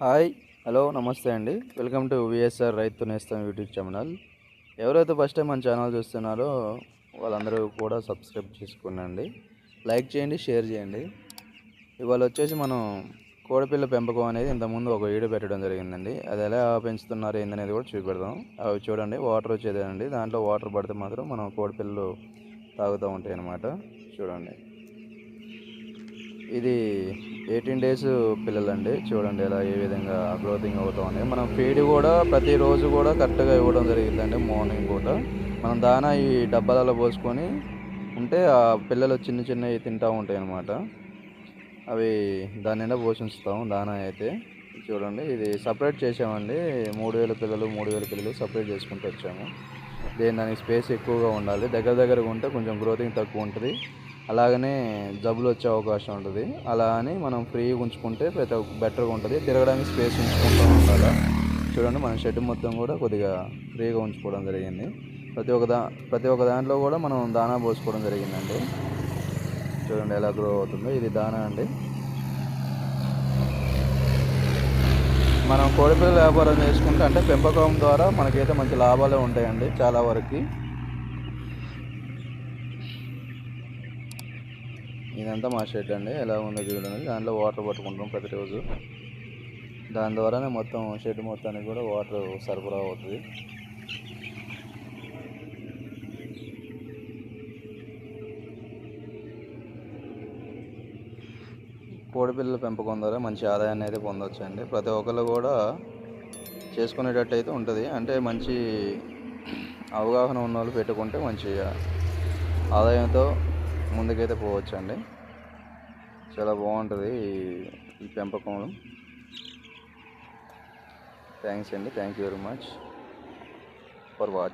Hi hello నమస్తే అండి. Welcome to VSR రైతు నేస్తాం యూట్యూబ్ ఛానల్. ఎవరైతే ఫస్ట్ టైం మన ఛానల్ చూస్తున్నారో వాళ్ళందరూ కూడా సబ్స్క్రైబ్ చేసుకోండి లైక్ చేయండి షేర్ చేయండి. ఇవాళ వచ్చేసి మనం కోడిపిల్ల పెంపకం అనేది ఇంతకుముందు ఒక వీడియో పెట్టడం జరిగిందండి. అది ఎలా పెంచుతున్నారు ఏందనేది కూడా చూపెడదాం. అవి చూడండి వాటర్ వచ్చేదేనండి. దాంట్లో వాటర్ పడితే మాత్రం మనం కోడిపిల్లలు తాగుతూ ఉంటాయి అన్నమాట చూడండి. ఇది ఎయిటీన్ డేస్ పిల్లలండి. చూడండి ఎలా ఏ విధంగా గ్రోతింగ్ అవుతుంది మనం ఫీడ్ కూడా ప్రతిరోజు కూడా కరెక్ట్గా ఇవ్వడం జరిగిందండి మార్నింగ్ పూట. మనం దానా ఈ డబ్బాలలో పోసుకొని ఉంటే ఆ పిల్లలు చిన్న చిన్నవి తింటూ ఉంటాయి అన్నమాట. అవి దాని నిండా పోషిస్తాం దానా అయితే. చూడండి ఇది సపరేట్ చేసామండి. మూడు వేల పిల్లలు మూడు వేల పిల్లలు సపరేట్ చేసుకుంటూ వచ్చాము. దేని దానికి స్పేస్ ఎక్కువగా ఉండాలి. దగ్గర దగ్గరగా ఉంటే కొంచెం గ్రోతింగ్ తక్కువ ఉంటుంది. అలాగనే జబ్బులు వచ్చే అవకాశం ఉంటుంది. అలా అని మనం ఫ్రీగా ఉంచుకుంటే ప్రతి బెటర్గా ఉంటుంది. తిరగడానికి స్పేస్ ఉంచుకుంటూ ఉండాలి? చూడండి మన షెడ్ మొత్తం కూడా కొద్దిగా ఫ్రీగా ఉంచుకోవడం జరిగింది. ప్రతి ఒక్క దా ప్రతి ఒక్క దాంట్లో కూడా మనం దానా పోసుకోవడం జరిగిందండి. చూడండి ఎలా గ్రో అవుతుందో. ఇది దానా అండి. మనం కోడిపిల్ల వ్యాపారం చేసుకుంటే అంటే పెంపకం ద్వారా మనకైతే మంచి లాభాలే ఉంటాయండి చాలా వరకు. ఇదంతా మా షెడ్ అండి. ఎలా ఉందో చూడండి. దాంట్లో వాటర్ పట్టుకుంటాం ప్రతిరోజు. దాని ద్వారానే మొత్తం షెడ్ మొత్తానికి కూడా వాటర్ సరఫరా అవుతుంది. కోడిపిల్లల పెంపకం ద్వారా మంచి ఆదాయాన్ని అయితే పొందొచ్చు అండి ప్రతి ఒక్కళ్ళు కూడా చేసుకునేటట్టు అయితే ఉంటుంది. అంటే మంచి అవగాహన ఉన్న వాళ్ళు పెట్టుకుంటే మంచి ఆదాయంతో ముందుకైతే పోవచ్చండి. చాలా బాగుంటుంది ఈ- ఈ పెంపకం. థ్యాంక్స్ అండి. Thank you very much for watch.